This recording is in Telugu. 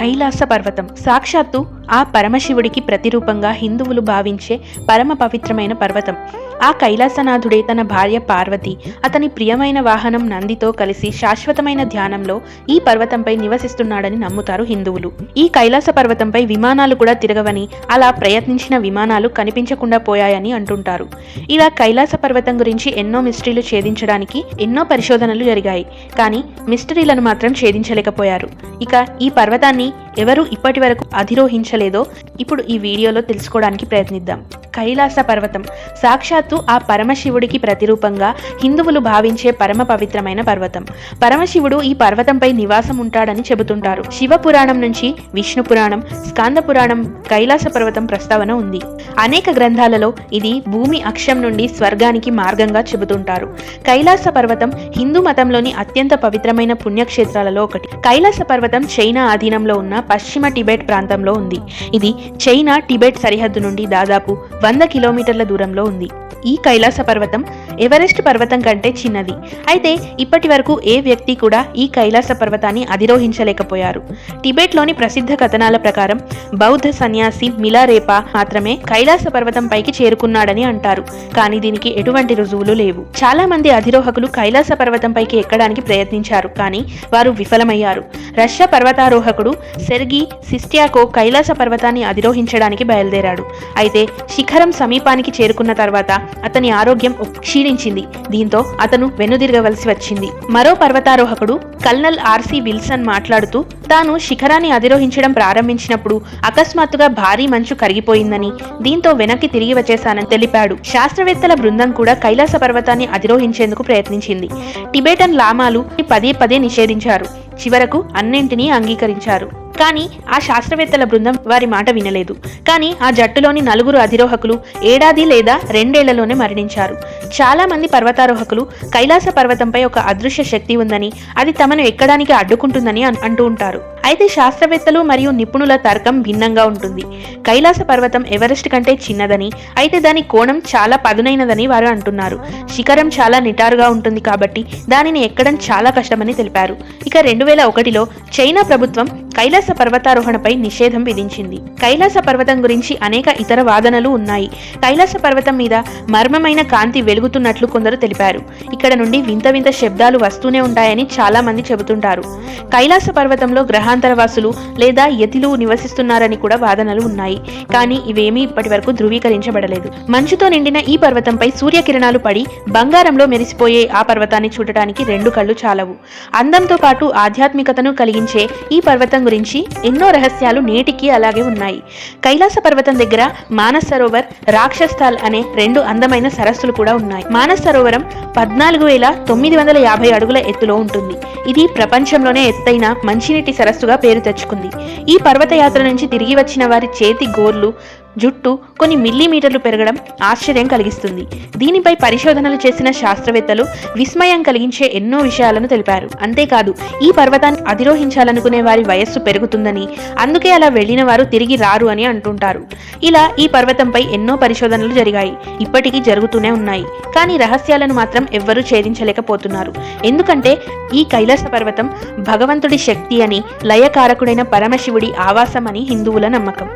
కైలాస పర్వతం. సాక్షాత్తు ఆ పరమశివుడికి ప్రతిరూపంగా హిందువులు భావించే పరమ పవిత్రమైన పర్వతం. ఆ కైలాసనాథుడే తన భార్య పార్వతి అతని ప్రియమైన వాహనం నందితో కలిసి శాశ్వతమైన ధ్యానంలో ఈ పర్వతంపై నివసిస్తున్నాడని నమ్ముతారు హిందువులు. ఈ కైలాస పర్వతంపై విమానాలు కూడా తిరగవని అలా ప్రయత్నించిన విమానాలు కనిపించకుండా పోయాయని అంటుంటారు. ఇలా కైలాస పర్వతం గురించి ఎన్నో మిస్టరీలు ఛేదించడానికి ఎన్నో పరిశోధనలు జరిగాయి. కానీ మిస్టరీలను మాత్రం ఛేదించలేకపోయారు. ఇక ఈ పర్వతాన్ని ఎవరు ఇప్పటి వరకు అధిరోహించలేదో ఇప్పుడు ఈ వీడియోలో తెలుసుకోవడానికి ప్రయత్నిద్దాం. కైలాస పర్వతం సాక్షాత్తు ఆ పరమశివుడికి ప్రతిరూపంగా హిందువులు భావించే పరమ పవిత్రమైన పర్వతం. పరమశివుడు ఈ పర్వతంపై నివాసం ఉంటాడని చెబుతుంటారు. శివ పురాణం నుంచి విష్ణు పురాణం స్కాంద పురాణం కైలాస పర్వతం ప్రస్తావన ఉంది. అనేక గ్రంథాలలో ఇది భూమి అక్షం నుండి స్వర్గానికి మార్గంగా చెబుతుంటారు. కైలాస పర్వతం హిందూ మతంలోని అత్యంత పవిత్రమైన పుణ్యక్షేత్రాలలో ఒకటి. కైలాస పర్వతం చైనా ఆధీనంలో ఉన్న పశ్చిమ టిబెట్ ప్రాంతంలో ఉంది. ఇది చైనా టిబెట్ సరిహద్దు నుండి దాదాపు వంద కిలోమీటర్ల దూరంలో ఉంది. ఈ కైలాస పర్వతం ఎవరెస్ట్ పర్వతం కంటే చిన్నది. అయితే ఇప్పటి వరకు ఏ వ్యక్తి కూడా ఈ కైలాస పర్వతాన్ని అధిరోహించలేకపోయారు. టిబెట్లోని ప్రసిద్ధ కథనాల ప్రకారం బౌద్ధ సన్యాసి మిలారేపా మాత్రమే కైలాస పర్వతం పైకి చేరుకున్నాడని అంటారు. కానీ దీనికి ఎటువంటి రుజువులు లేవు. చాలా మంది అధిరోహకులు కైలాస పర్వతం పైకి ఎక్కడానికి ప్రయత్నించారు. కానీ వారు విఫలమయ్యారు. రష్యా పర్వతారోహకుడు సెర్గి సిస్టియాకో కైలాస పర్వతాన్ని అధిరోహించడానికి బయలుదేరాడు. అయితే శిఖరం సమీపానికి చేరుకున్న తర్వాత అతని ఆరోగ్యం క్షీణించింది. దీంతో అతను వెనుదిరగవలసి వచ్చింది. మరో పర్వతారోహకుడు కల్నల్ ఆర్సి విల్సన్ మాట్లాడుతూ తాను శిఖరాన్ని అధిరోహించడం ప్రారంభించినప్పుడు అకస్మాత్తుగా భారీ మంచు కరిగిపోయిందని దీంతో వెనక్కి తిరిగి వచ్చేశానని తెలిపాడు. శాస్త్రవేత్తల బృందం కూడా కైలాస పర్వతాన్ని అధిరోహించేందుకు ప్రయత్నించింది. టిబెటన్ లామాలు పదే పదే నిషేధించారు. చివరకు అన్నింటినీ అంగీకరించారు. కానీ ఆ శాస్త్రవేత్తల బృందం వారి మాట వినలేదు. కానీ ఆ జట్టులోని నలుగురు అధిరోహకులు ఏడాది లేదా రెండేళ్ళలోనే మరణించారు. చాలా మంది పర్వతారోహకులు కైలాస పర్వతంపై ఒక అదృశ్య శక్తి ఉందని అది తమను ఎక్కడానికి అడ్డుకుంటుందని అంటూ ఉంటారు. అయితే శాస్త్రవేత్తలు మరియు నిపుణుల తర్కం భిన్నంగా ఉంటుంది. కైలాస పర్వతం ఎవరెస్ట్ కంటే చిన్నదని అయితే దాని కోణం చాలా పదునైనదని వారు అంటున్నారు. శిఖరం చాలా నిటారుగా ఉంటుంది కాబట్టి దానిని ఎక్కడం చాలా కష్టమని తెలిపారు. ఇక రెండు వేల ఒకటిలో చైనా ప్రభుత్వం కైలాస పర్వతారోహణపై నిషేధం విధించింది. కైలాస పర్వతం గురించి అనేక ఇతర వాదనలు ఉన్నాయి. కైలాస పర్వతం మీద మర్మమైన కాంతి వెలుగుతున్నట్లు కొందరు తెలిపారు. ఇక్కడ నుండి వింత వింత శబ్దాలు వస్తూనే ఉంటాయని చాలా మంది చెబుతుంటారు. కైలాస పర్వతంలో గ్రహాంతరవాసులు లేదా యతిలు నివసిస్తున్నారని కూడా వాదనలు ఉన్నాయి. కానీ ఇవేమీ ఇప్పటి వరకు ధృవీకరించబడలేదు. మంచుతో నిండిన ఈ పర్వతంపై సూర్యకిరణాలు పడి బంగారంలో మెరిసిపోయే ఆ పర్వతాన్ని చూడటానికి రెండు కళ్ళు చాలవు. అందంతో పాటు ఆధ్యాత్మికతను కలిగించే ఈ పర్వతం గురించి ఎన్నో రహస్యాలు నేటికి అలాగే ఉన్నాయి. కైలాస పర్వతం దగ్గర మానస్ సరోవర్ రాక్షస్థాల్ అనే రెండు అందమైన సరస్సులు కూడా ఉన్నాయి. మానస్ సరోవరం పద్నాలుగు వేల తొమ్మిది వందల యాభై అడుగుల ఎత్తులో ఉంటుంది. ఇది ప్రపంచంలోనే ఎత్తైన మంచినీటి సరస్సుగా పేరు తెచ్చుకుంది. ఈ పర్వతయాత్ర నుంచి తిరిగి వచ్చిన వారి చేతి గోర్లు జుట్టు కొన్ని మిల్లీమీటర్లు పెరగడం ఆశ్చర్యం కలిగిస్తుంది. దీనిపై పరిశోధనలు చేసిన శాస్త్రవేత్తలు విస్మయం కలిగించే ఎన్నో విషయాలను తెలిపారు. అంతేకాదు ఈ పర్వతాన్ని అధిరోహించాలనుకునే వారి వయస్సు పెరుగుతుందని అందుకే అలా వెళ్ళిన వారు తిరిగి రారు అని అంటుంటారు. ఇలా ఈ పర్వతంపై ఎన్నో పరిశోధనలు జరిగాయి. ఇప్పటికీ జరుగుతూనే ఉన్నాయి. కానీ రహస్యాలను మాత్రం ఎవ్వరూ ఛేదించలేకపోతున్నారు. ఎందుకంటే ఈ కైలాస పర్వతం భగవంతుడి శక్తి అని లయకారకుడైన పరమశివుడి ఆవాసం అని హిందువుల నమ్మకం.